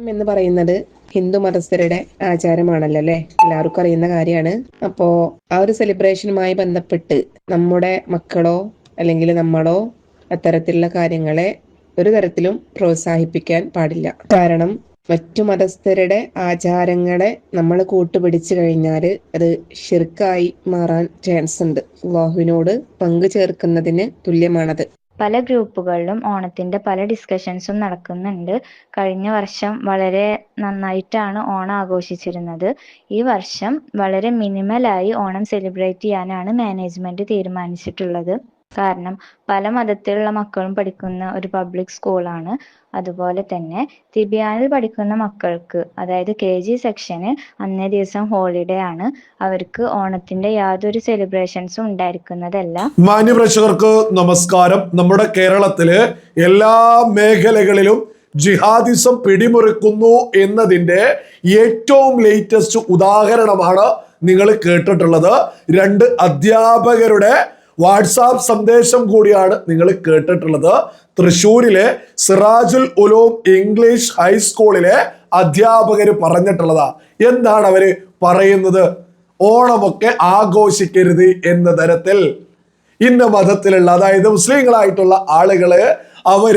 ഓണം എന്ന് പറയുന്നത് ഹിന്ദു മതസ്ഥരുടെ ആചാരമാണല്ലോ അല്ലെ? എല്ലാവർക്കും അറിയുന്ന കാര്യമാണ്. അപ്പോ ആ ഒരു സെലിബ്രേഷനുമായി ബന്ധപ്പെട്ട് നമ്മുടെ മക്കളോ അല്ലെങ്കിൽ നമ്മളോ അത്തരത്തിലുള്ള കാര്യങ്ങളെ ഒരു തരത്തിലും പ്രോത്സാഹിപ്പിക്കാൻ പാടില്ല. കാരണം മറ്റു മതസ്ഥരുടെ ആചാരങ്ങളെ നമ്മൾ കൂട്ടുപിടിച്ചു കഴിഞ്ഞാൽ അത് ഷിർക്കായി മാറാൻ ചാൻസ് ഉണ്ട്. അള്ളാഹുവിനോട് പങ്കു ചേർക്കുന്നതിന് തുല്യമാണത്. പല ഗ്രൂപ്പുകളിലും ഓണത്തിന്റെ പല ഡിസ്കഷൻസും നടക്കുന്നുണ്ട്. കഴിഞ്ഞ വർഷം വളരെ നന്നായിട്ടാണ് ഓണം ആഘോഷിച്ചിരുന്നത്. ഈ വർഷം വളരെ മിനിമലായി ഓണം സെലിബ്രേറ്റ് ചെയ്യാനാണ് മാനേജ്മെന്റ് തീരുമാനിച്ചിട്ടുള്ളത്. കാരണം പല മതത്തിലുള്ള മക്കളും പഠിക്കുന്ന ഒരു പബ്ലിക് സ്കൂളാണ് അതുപോലെ തന്നെ തിബിയാനിൽ പഠിക്കുന്ന മക്കൾക്ക് അതായത് കെ ജി സെക്ഷന് അന്നേ ദിവസം ഹോളിഡേ ആണ്. അവർക്ക് ഓണത്തിന്റെ യാതൊരു സെലിബ്രേഷൻസും ഉണ്ടായിരിക്കുന്നതല്ല. മാന്യപ്രേക്ഷകർക്ക് നമസ്കാരം. നമ്മുടെ കേരളത്തിൽ എല്ലാ മേഖലകളിലും ജിഹാദിസം പിടിമുറുക്കുന്നു എന്നതിന്റെ ഏറ്റവും ലേറ്റസ്റ്റ് ഉദാഹരണമാണ് നിങ്ങൾ കേട്ടിട്ടുള്ളത്. രണ്ട് അധ്യാപകരുടെ വാട്സാപ്പ് സന്ദേശം കൂടിയാണ് നിങ്ങൾ കേട്ടിട്ടുള്ളത്. തൃശ്ശൂരിലെ സിറാജുൽ ഉലൂം ഇംഗ്ലീഷ് ഹൈസ്കൂളിലെ അധ്യാപകർ പറഞ്ഞിട്ടുള്ളതാ. എന്താണ് അവർ പറയുന്നത്? ഓണമൊക്കെ ആഘോഷിക്കരുത് എന്ന തരത്തിൽ. ഇന്ന മതത്തിലുള്ള അതായത് മുസ്ലിങ്ങളായിട്ടുള്ള ആളുകൾ അവർ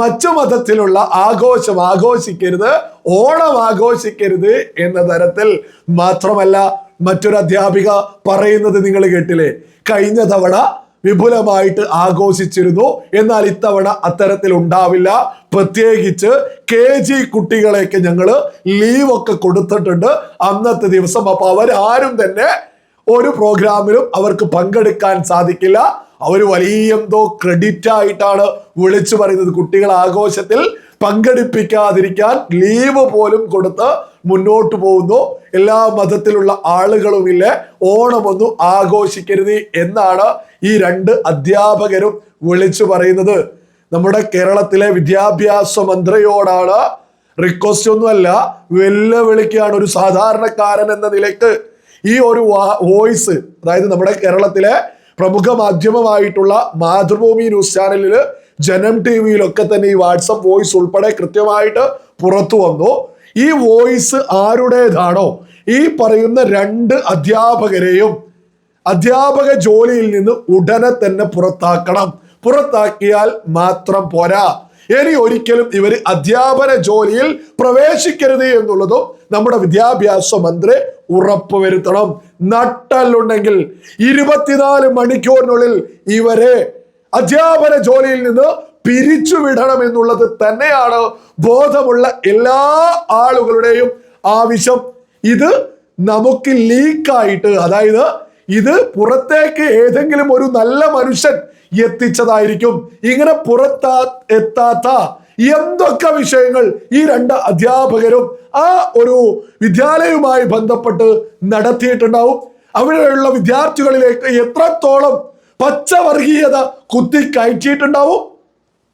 മറ്റു മതത്തിലുള്ള ആഘോഷം ആഘോഷിക്കരുത് ഓണം ആഘോഷിക്കരുത് എന്ന തരത്തിൽ മാത്രമല്ല മറ്റൊരു അധ്യാപിക പറയുന്നത് നിങ്ങൾ കേട്ടില്ലേ? കഴിഞ്ഞ തവണ വിപുലമായിട്ട് ആഘോഷിച്ചിരുന്നു. എന്നാൽ ഇത്തവണ അത്തരത്തിൽ ഉണ്ടാവില്ല. പ്രത്യേകിച്ച് കെ ജി കുട്ടികളെയൊക്കെ ഞങ്ങൾ ലീവ് ഒക്കെ കൊടുത്തിട്ടുണ്ട്. അന്നത്തെ ദിവസം അപ്പൊ അവരാരും തന്നെ ഒരു പ്രോഗ്രാമിലും അവർക്ക് പങ്കെടുക്കാൻ സാധിക്കില്ല. അവർ വലിയ എന്തോ ക്രെഡിറ്റ് ആയിട്ടാണ് വിളിച്ചു പറയുന്നത്. കുട്ടികൾ ആഘോഷത്തിൽ പങ്കെടുപ്പിക്കാതിരിക്കാൻ ലീവ് പോലും കൊടുത്ത് മുന്നോട്ട് പോകുന്നു. എല്ലാ മതത്തിലുള്ള ആളുകളുമില്ല ഓണമൊന്നും ആഘോഷിക്കരുത് എന്നാണ് ഈ രണ്ട് അധ്യാപകരും വിളിച്ചു പറയുന്നത്. നമ്മുടെ കേരളത്തിലെ വിദ്യാഭ്യാസ മന്ത്രിയോടാണ് റിക്വസ്റ്റ് ഒന്നുമല്ല വെല്ലുവിളിക്കുകയാണ് ഒരു സാധാരണക്കാരൻ എന്ന നിലയ്ക്ക്. ഈ ഒരു വോയിസ് അതായത് നമ്മുടെ കേരളത്തിലെ പ്രമുഖ മാധ്യമമായിട്ടുള്ള മാതൃഭൂമി ന്യൂസ് ചാനലിൽ ജനം ടി വിയിലൊക്കെ തന്നെ ഈ വാട്സപ്പ് വോയിസ് ഉൾപ്പെടെ കൃത്യമായിട്ട് പുറത്തു വന്നു. ഈ വോയിസ് ആരുടേതാണോ? ഈ പറയുന്ന രണ്ട് അധ്യാപകരെയും അധ്യാപക ജോലിയിൽ നിന്ന് ഉടനെ തന്നെ പുറത്താക്കണം. പുറത്താക്കിയാൽ മാത്രം പോരാ. ഇനി ഒരിക്കലും ഇവർ അധ്യാപന ജോലിയിൽ പ്രവേശിക്കരുത് എന്നുള്ളതും നമ്മുടെ വിദ്യാഭ്യാസ മന്ത്രി ഉറപ്പുവരുത്തണം നട്ടല്ലുണ്ടെങ്കിൽ ഇരുപത്തിനാല് മണിക്കൂറിനുള്ളിൽ ഇവരെ അധ്യാപന ജോലിയിൽ നിന്ന് പിരിച്ചുവിടണം എന്നുള്ളത് തന്നെയാണ് ബോധമുള്ള എല്ലാ ആളുകളുടെയും ആവശ്യം. ഇത് നമുക്ക് ലീക്കായിട്ട് അതായത് ഇത് പുറത്തേക്ക് ഏതെങ്കിലും ഒരു നല്ല മനുഷ്യൻ എത്തിച്ചതായിരിക്കും. ഇങ്ങനെ പുറത്താ എത്താത്ത എന്തൊക്കെ വിഷയങ്ങൾ ഈ രണ്ട് അധ്യാപകരും ആ ഒരു വിദ്യാലയവുമായി ബന്ധപ്പെട്ട് നടത്തിയിട്ടുണ്ടാവും. അവിടെയുള്ള വിദ്യാർത്ഥികളിലേക്ക് എത്രത്തോളം പച്ചവർഗീയത കുത്തി കയറ്റിയിട്ടുണ്ടാവും.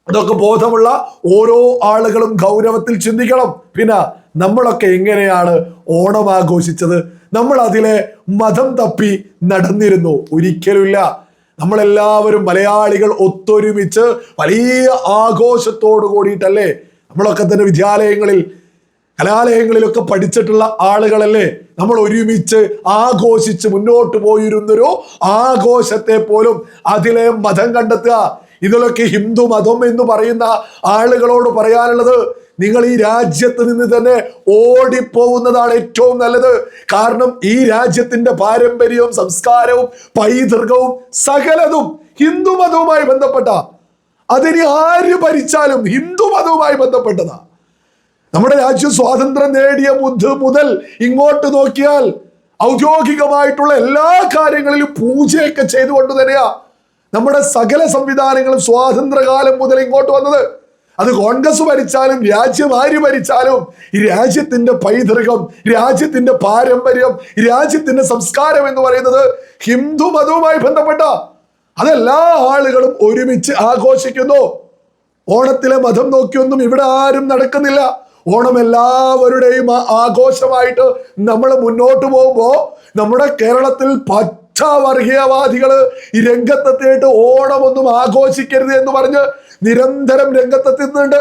അതൊക്കെ ബോധമുള്ള ഓരോ ആളുകളും ഗൗരവത്തിൽ ചിന്തിക്കണം. പിന്നെ നമ്മളൊക്കെ എങ്ങനെയാണ് ഓണം ആഘോഷിച്ചത്? നമ്മൾ അതിലെ മതം തപ്പി നടന്നിരുന്നു. ഒരിക്കലുമില്ല. നമ്മളെല്ലാവരും മലയാളികൾ ഒത്തൊരുമിച്ച് വലിയ ആഘോഷത്തോട് കൂടിയിട്ടല്ലേ നമ്മളൊക്കെ തന്നെ വിദ്യാലയങ്ങളിൽ കലാലയങ്ങളിലൊക്കെ പഠിച്ചിട്ടുള്ള ആളുകളല്ലേ നമ്മൾ ഒരുമിച്ച് ആഘോഷിച്ച് മുന്നോട്ട് പോയിരുന്നൊരു ആഘോഷത്തെ പോലും അതിലെ മതം കണ്ടെത്തുക. ഇതിലൊക്കെ ഹിന്ദു മതം എന്ന് പറയുന്ന ആളുകളോട് പറയാനുള്ളത് നിങ്ങൾ ഈ രാജ്യത്ത് നിന്ന് തന്നെ ഓടിപ്പോകുന്നതാണ് ഏറ്റവും നല്ലത്. കാരണം ഈ രാജ്യത്തിന്റെ പാരമ്പര്യവും സംസ്കാരവും പൈതൃകവും സകലതും ഹിന്ദു മതവുമായി ബന്ധപ്പെട്ട അതിന് ആര് ഭരിച്ചാലും ഹിന്ദു മതവുമായി ബന്ധപ്പെട്ടതാ. നമ്മുടെ രാജ്യം സ്വാതന്ത്ര്യം നേടിയ മുത് മുതൽ ഇങ്ങോട്ട് നോക്കിയാൽ ഔദ്യോഗികമായിട്ടുള്ള എല്ലാ കാര്യങ്ങളിലും പൂജയൊക്കെ ചെയ്തുകൊണ്ട് തന്നെയാ നമ്മുടെ സകല സംവിധാനങ്ങളും സ്വാതന്ത്ര്യകാലം മുതൽ ഇങ്ങോട്ട് വന്നത്. അത് കോൺഗ്രസ് ഭരിച്ചാലും രാജ്യം ആര് ഭരിച്ചാലും ഈ രാജ്യത്തിന്റെ പൈതൃകം രാജ്യത്തിന്റെ പാരമ്പര്യം രാജ്യത്തിന്റെ സംസ്കാരം എന്ന് പറയുന്നത് ഹിന്ദു മതവുമായി ബന്ധപ്പെട്ട അതെല്ലാ ആളുകളും ഒരുമിച്ച് ആഘോഷിക്കുന്നു. ഓണത്തിലെ മതം നോക്കിയൊന്നും ഇവിടെ ആരും നടക്കുന്നില്ല. ഓണം എല്ലാവരുടെയും ആഘോഷമായിട്ട് നമ്മൾ മുന്നോട്ട് പോകുമ്പോൾ നമ്മുടെ കേരളത്തിൽ പച്ച വർഗീയവാദികൾ ഈ രംഗത്തെത്തിയിട്ട് ഓണമൊന്നും ആഘോഷിക്കരുത് എന്ന് പറഞ്ഞ് നിരന്തരം രംഗത്തെത്തുന്നുണ്ട്.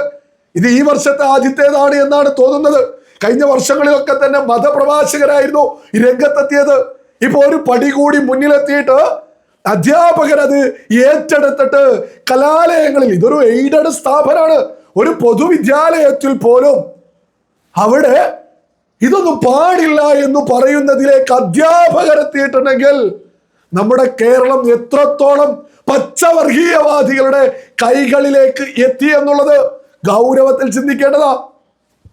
ഇത് ഈ വർഷത്തെ ആദ്യത്തേതാണ് എന്നാണ് തോന്നുന്നത്. കഴിഞ്ഞ വർഷങ്ങളിലൊക്കെ തന്നെ മതപ്രഭാഷകരായിരുന്നു ഈ രംഗത്തെത്തിയത്. ഇപ്പൊ ഒരു പടി കൂടി മുന്നിലെത്തിയിട്ട് അധ്യാപകർ അത് ഏറ്റെടുത്തിട്ട് കലാലയങ്ങളിൽ ഇതൊരു എയ്ഡഡ് സ്ഥാപനമാണ് ഒരു പൊതുവിദ്യാലയത്തിൽ പോലും അവിടെ ഇതൊന്നും പാടില്ല എന്ന് പറയുന്നതിലേക്ക് അധ്യാപകരെത്തിയിട്ടുണ്ടെങ്കിൽ നമ്മുടെ കേരളം എത്രത്തോളം പച്ചവർഗീയവാദികളുടെ കൈകളിലേക്ക് എത്തി എന്നുള്ളത് ഗൗരവത്തിൽ ചിന്തിക്കേണ്ടതാ.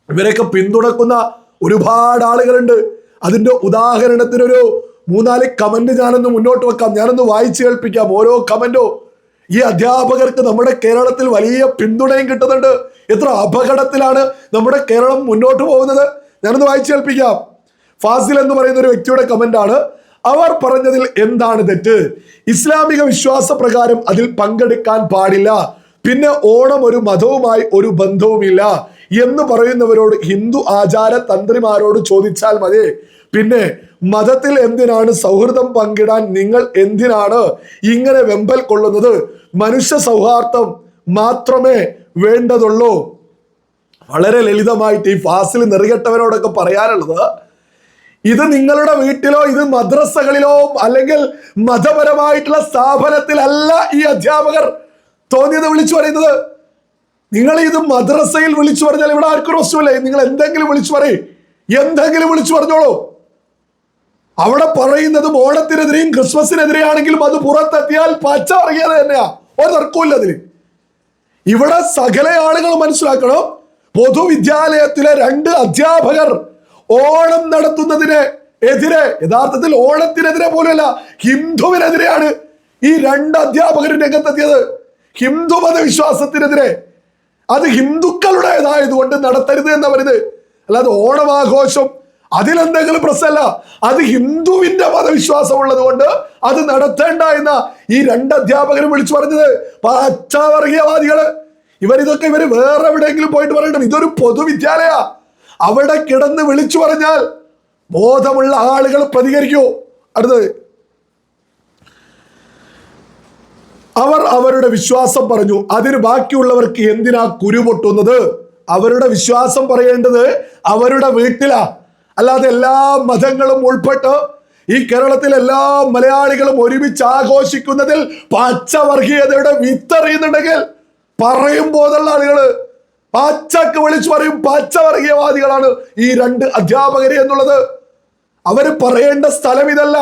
ഇവരെയൊക്കെ പിന്തുണക്കുന്ന ഒരുപാട് ആളുകളുണ്ട്. അതിന്റെ ഉദാഹരണത്തിനൊരു മൂന്നാൽ കമന്റ് ഞാനൊന്ന് മുന്നോട്ട് വെക്കാം. ഞാനൊന്ന് വായിച്ചു കേൾപ്പിക്കാം ഓരോ കമന്റോ ഈ അധ്യാപകർക്ക് നമ്മുടെ കേരളത്തിൽ വലിയ പിന്തുണയും കിട്ടുന്നുണ്ട്. എത്ര അപകടത്തിലാണ് നമ്മുടെ കേരളം മുന്നോട്ട് പോകുന്നത്? ഞാനൊന്ന് വായിച്ചു കേൾപ്പിക്കാം. ഫാസിൽ എന്ന് പറയുന്ന ഒരു വ്യക്തിയുടെ കമന്റ് ആണ്. അവർ പറഞ്ഞതിൽ എന്താണ് തെറ്റ്? ഇസ്ലാമിക വിശ്വാസ പ്രകാരം അതിൽ പങ്കെടുക്കാൻ പാടില്ല. പിന്നെ ഓണം ഒരു മതവുമായി ഒരു ബന്ധവുമില്ല എന്ന് പറയുന്നവരോട് ഹിന്ദു ആചാര തന്ത്രിമാരോട് ചോദിച്ചാൽ മതി. പിന്നെ മതത്തിൽ എന്തിനാണ് സൗഹൃദം പങ്കിടാൻ നിങ്ങൾ എന്തിനാണ് ഇങ്ങനെ വെമ്പൽ കൊള്ളുന്നത്? മനുഷ്യ സൗഹാർദ്ദം മാത്രമേ വേണ്ടതുള്ളൂ. വളരെ ലളിതമായിട്ട് ഈ ഫാസിൽ നെറികെട്ടവരോടൊക്കെ പറയാനുള്ളത് ഇത് നിങ്ങളുടെ വീട്ടിലോ ഇത് മദ്രസകളിലോ അല്ലെങ്കിൽ മതപരമായിട്ടുള്ള സ്ഥാപനത്തിലല്ല ഈ അധ്യാപകർ തോന്നിയത് വിളിച്ചു പറയുന്നത്. നിങ്ങൾ ഇത് മദ്രസയിൽ വിളിച്ചു പറഞ്ഞാൽ ഇവിടെ ആർക്കും പ്രശ്നമില്ലേ. നിങ്ങൾ എന്തെങ്കിലും വിളിച്ചു പറയും. എന്തെങ്കിലും വിളിച്ചു പറഞ്ഞോളൂ. അവിടെ പറയുന്നത് ഓണത്തിനെതിരെയും ക്രിസ്മസിനെതിരെയാണെങ്കിലും അത് പുറത്തെത്തിയാൽ പച്ച അറിയാതെ തന്നെയാ. ഒരു തർക്കമില്ല ഇവിടെ സകല ആളുകൾ മനസ്സിലാക്കണം. പൊതുവിദ്യാലയത്തിലെ രണ്ട് അധ്യാപകർ ഓണം നടത്തുന്നതിന് എതിരെ യഥാർത്ഥത്തിൽ ഓണത്തിനെതിരെ പോലുമല്ല ഹിന്ദുവിനെതിരെയാണ് ഈ രണ്ട് അധ്യാപകർ രംഗത്തെത്തിയത്. ഹിന്ദു മതവിശ്വാസത്തിനെതിരെ. അത് ഹിന്ദുക്കളുടേതായതുകൊണ്ട് നടത്തരുത് എന്ന് പറയുന്നത്. അല്ലാതെ ഓണമാഘോഷം അതിലെന്തെങ്കിലും പ്രശ്നമല്ല. അത് ഹിന്ദുവിന്റെ മതവിശ്വാസം ഉള്ളത് കൊണ്ട് അത് നടത്തേണ്ട എന്ന ഈ രണ്ട് അധ്യാപകരും വിളിച്ചു പറഞ്ഞത്. പച്ചവർഗീയവാദികൾ ഇവരിതൊക്കെ ഇവർ വേറെ എവിടെയെങ്കിലും പോയിട്ട് പറയണം. ഇതൊരു പൊതുവിദ്യാലയ. അവിടെ കിടന്ന് വിളിച്ചു പറഞ്ഞാൽ ബോധമുള്ള ആളുകൾ പ്രതികരിക്കൂ. അടുത്തത്. അവർ അവരുടെ വിശ്വാസം പറഞ്ഞു. അതിന് ബാക്കിയുള്ളവർക്ക് എന്തിനാ കുരുപൊട്ടുന്നത്? അവരുടെ വിശ്വാസം പറയേണ്ടത് അവരുടെ വീട്ടിലാ. അല്ലാതെ എല്ലാ മതങ്ങളും ഉൾപ്പെട്ട് ഈ കേരളത്തിൽ എല്ലാ മലയാളികളും ഒരുമിച്ച് ആഘോഷിക്കുന്നതിൽ പച്ചവർഗീയതയുടെ വിത്തറിയുന്നുണ്ടെങ്കിൽ പറയും പോലുള്ള ആളുകൾ പച്ചക്ക് വിളിച്ചു പറയും പച്ചവർഗീയവാദികളാണ് ഈ രണ്ട് അധ്യാപകര് എന്നുള്ളത്. അവർ പറയേണ്ട സ്ഥലം ഇതല്ല.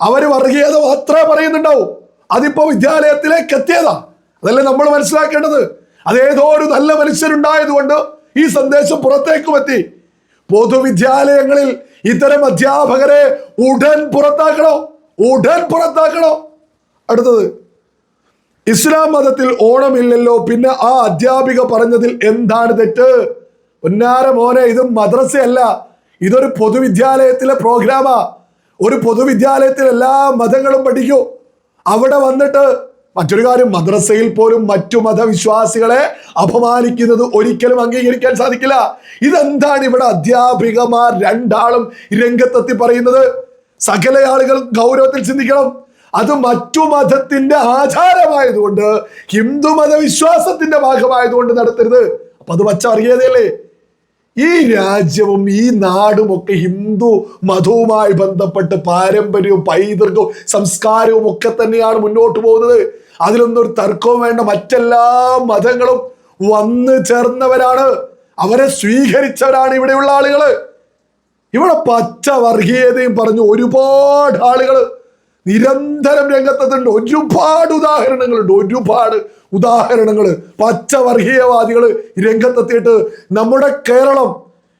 അവർ വർഗീയത മാത്രമേ പറയുന്നുണ്ടാവും. അതിപ്പോ വിദ്യാലയത്തിലേക്ക് എത്തിയതാ. അതല്ലേ നമ്മൾ മനസ്സിലാക്കേണ്ടത്? അതേതോ ഒരു നല്ല മനുഷ്യരുണ്ടായതുകൊണ്ട് ഈ സന്ദേശം പുറത്തേക്കും എത്തി. പൊതുവിദ്യാലയങ്ങളിൽ ഇത്തരം അധ്യാപകരെ ഉടൻ പുറത്താക്കണോ? ഉടൻ പുറത്താക്കണോ? അടുത്തത് ഇസ്ലാം മതത്തിൽ ഓണമില്ലല്ലോ. പിന്നെ ആ അധ്യാപിക പറഞ്ഞതിൽ എന്താണ് തെറ്റ്? ഒന്നാര മോനെ ഇത് മദ്രസയല്ല. ഇതൊരു പൊതുവിദ്യാലയത്തിലെ പ്രോഗ്രാമാ. ഒരു പൊതുവിദ്യാലയത്തിൽ എല്ലാ മതങ്ങളും പഠിക്കൂ. അവിടെ വന്നിട്ട് മറ്റൊരു കാര്യം മദ്രസയിൽ പോലും മറ്റു മതവിശ്വാസികളെ അപമാനിക്കുന്നത് ഒരിക്കലും അംഗീകരിക്കാൻ സാധിക്കില്ല. ഇതെന്താണ് ഇവിടെ അധ്യാപികമാർ രണ്ടാളും രംഗത്തെത്തി പറയുന്നത്? സകല ആളുകൾ ഗൗരവത്തിൽ ചിന്തിക്കണം. അത് മറ്റു മതത്തിന്റെ ആചാരമായതുകൊണ്ട് ഹിന്ദു മതവിശ്വാസത്തിന്റെ ഭാഗമായതുകൊണ്ട് നടത്തരുത്. അപ്പൊ അത് പച്ച വർഗീയതയല്ലേ ഈ രാജ്യവും ഈ നാടും ഒക്കെ ഹിന്ദു മതവുമായി ബന്ധപ്പെട്ട് പാരമ്പര്യവും പൈതൃകവും സംസ്കാരവും ഒക്കെ തന്നെയാണ് മുന്നോട്ട് പോകുന്നത്. അതിലൊന്നും ഒരു തർക്കവും വേണ്ട. മറ്റെല്ലാ മതങ്ങളും വന്ന് ചേർന്നവരാണ്. അവരെ സ്വീകരിച്ചവരാണ് ഇവിടെയുള്ള ആളുകൾ ഇവിടെ പച്ച വർഗീയതയും പറഞ്ഞു ഒരുപാട് ആളുകൾ നിരന്തരം രംഗത്തെത്തുണ്ട് ഒരുപാട് ഉദാഹരണങ്ങളുണ്ട്. ഒരുപാട് ഉദാഹരണങ്ങൾ. പച്ചവർഗീയവാദികൾ രംഗത്തെത്തിയിട്ട് നമ്മുടെ കേരളം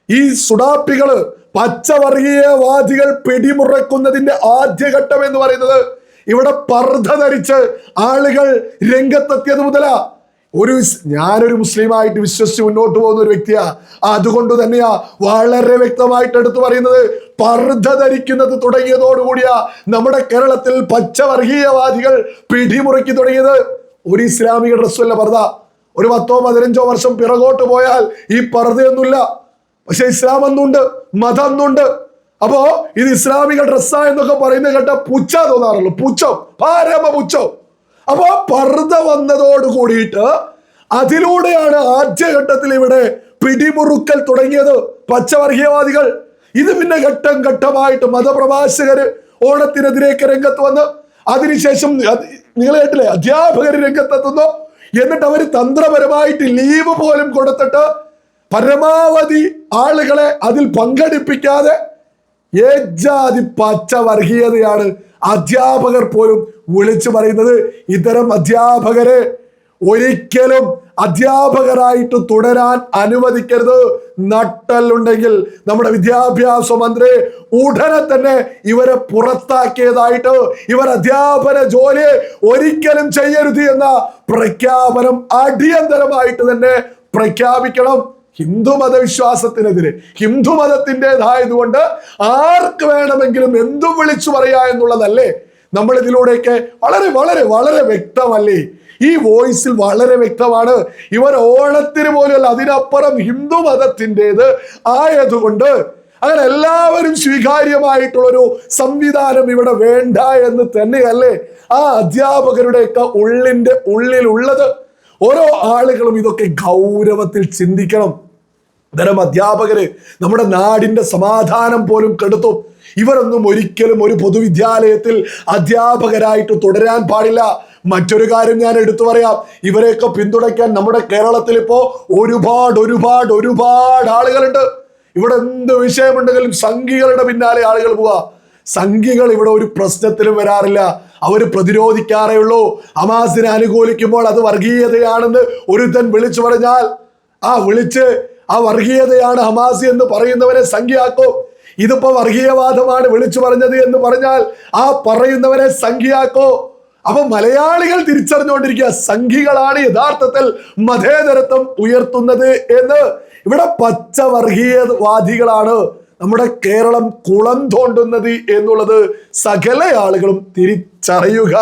ഈ സുഡാപ്പികൾ പച്ചവർഗീയവാദികൾ പിടിമുറക്കുന്നതിന്റെ ആദ്യഘട്ടം എന്ന് പറയുന്നത് ഇവിടെ പർദ്ധ ധരിച്ച് ആളുകൾ രംഗത്തെത്തിയത് മുതലാ. ഒരു ഞാനൊരു മുസ്ലിമായിട്ട് വിശ്വസിച്ച് മുന്നോട്ട് പോകുന്ന ഒരു വ്യക്തിയാ. അതുകൊണ്ട് തന്നെയാ വളരെ വ്യക്തമായിട്ട് എടുത്തു പറയുന്നത്. പർദ്ധ ധരിക്കുന്നത് തുടങ്ങിയതോടുകൂടിയാ നമ്മുടെ കേരളത്തിൽ പച്ചവർഗീയവാദികൾ പിടിമുറുക്കി തുടങ്ങിയത്. ഒരു ഇസ്ലാമിക ഡ്രസ്സല്ല പർദ്ദ ഒരു പത്തോ പതിനഞ്ചോ വർഷം പിറകോട്ട് പോയാൽ ഈ പർദ്ധയൊന്നുമില്ല. പക്ഷെ ഇസ്ലാം എന്നുണ്ട് മതം എന്നുണ്ട് അപ്പോ ഇത് ഇസ്ലാമിക ഡ്രസ്സാ എന്നൊക്കെ പറയുന്നത് കേട്ട പുച്ച തോന്നാറുള്ളൂ. പുച്ഛം പാരമ പുച്ഛം. അപ്പോ പർദ്ദ വന്നതോട് കൂടിയിട്ട് അതിലൂടെയാണ് ആദ്യഘട്ടത്തിൽ ഇവിടെ പിടിമുറുക്കൽ തുടങ്ങിയത് പച്ചവർഗീയവാദികൾ. ഇത് പിന്നെ ഘട്ടം ഘട്ടമായിട്ട് മതപ്രഭാഷകര് ഓണത്തിനെതിരേക്ക് രംഗത്ത് വന്ന് അതിനുശേഷം അത് നിങ്ങൾ കേട്ടില്ലേ? അധ്യാപകർ രംഗത്തെത്തുന്നു. എന്നിട്ട് അവർ തന്ത്രപരമായിട്ട് ലീവ് പോലും കൊടുത്തിട്ട് പരമാവധി ആളുകളെ അതിൽ പങ്കെടുപ്പിക്കാതെ ഏജാതി പച്ച വർഗീയതയാണ് അധ്യാപകർ പോലും വിളിച്ചു പറയുന്നത്. ഇത്തരം അധ്യാപകരെ ഒരിക്കലും അധ്യാപകരായിട്ട് തുടരാൻ അനുവദിക്കരുത്. നട്ടലുണ്ടെങ്കിൽ നമ്മുടെ വിദ്യാഭ്യാസ മന്ത്രി ഉടനെ തന്നെ ഇവരെ പുറത്താക്കിയതായിട്ട് ഇവർ അധ്യാപന ജോലി ഒരിക്കലും ചെയ്യരുത് എന്ന പ്രഖ്യാപനം അടിയന്തരമായിട്ട് തന്നെ പ്രഖ്യാപിക്കണം. ഹിന്ദു മതവിശ്വാസത്തിനെതിരെ ഹിന്ദു മതത്തിന്റെതായതുകൊണ്ട് ആർക്ക് വേണമെങ്കിലും എന്തും വിളിച്ചു പറയാ എന്നുള്ളതല്ലേ നമ്മൾ ഇതിലൂടെയൊക്കെ വളരെ വളരെ വളരെ വ്യക്തമല്ലേ? ഈ വോയിസിൽ വളരെ വ്യക്തമാണ്. ഇവർ ഓണത്തിന് പോലെയല്ല അതിനപ്പുറം ഹിന്ദു മതത്തിന്റെത് ആയതുകൊണ്ട് അങ്ങനെ എല്ലാവരും സ്വീകാര്യമായിട്ടുള്ളൊരു സംവിധാനം ഇവിടെ വേണ്ട എന്ന് തന്നെയല്ലേ ആ അധ്യാപകരുടെയൊക്കെ ഉള്ളിന്റെ ഉള്ളിലുള്ളത്. ഓരോ ആളുകളും ഇതൊക്കെ ഗൗരവത്തിൽ ചിന്തിക്കണം. ഇത്തരം അധ്യാപകര് നമ്മുടെ നാടിന്റെ സമാധാനം പോലും കെടുത്തും. ഇവരൊന്നും ഒരിക്കലും ഒരു പൊതുവിദ്യാലയത്തിൽ അധ്യാപകരായിട്ട് തുടരാൻ പാടില്ല. മറ്റൊരു കാര്യം ഞാൻ എടുത്തു പറയാം. ഇവരെയൊക്കെ പിന്തുണയ്ക്കാൻ നമ്മുടെ കേരളത്തിൽ ഇപ്പോ ഒരുപാട് ഒരുപാട് ഒരുപാട് ആളുകളുണ്ട്. ഇവിടെ എന്ത് വിഷയമുണ്ടെങ്കിലും സംഘികളുടെ പിന്നാലെ ആളുകൾ പോവാ. സംഘികൾ ഇവിടെ ഒരു പ്രശ്നത്തിലും വരാറില്ല. അവർ പ്രതിരോധിക്കാറേ ഉള്ളൂ. ഹമാസിനെ അനുകൂലിക്കുമ്പോൾ അത് വർഗീയതയാണെന്ന് ഒരുത്തൻ വിളിച്ചു പറഞ്ഞാൽ ആ വിളിച്ച് ആ വർഗീയതയാണ് ഹമാസ് എന്ന് പറയുന്നവരെ സംഖ്യയാക്കും. ഇതിപ്പോ വർഗീയവാദമാണ് വിളിച്ചു പറഞ്ഞത് എന്ന് പറഞ്ഞാൽ ആ പറയുന്നവരെ സംഖ്യയാക്കോ. അപ്പൊ മലയാളികൾ തിരിച്ചറിഞ്ഞുകൊണ്ടിരിക്കുക സംഘികളാണ് യഥാർത്ഥത്തിൽ മതേതരത്വം ഉയർത്തുന്നത് എന്ന്. ഇവിടെ പച്ച വർഗീയവാദികളാണ് നമ്മുടെ കേരളം കുളം തോണ്ടുന്നത് എന്നുള്ളത് സകല ആളുകളും തിരിച്ചറിയുക.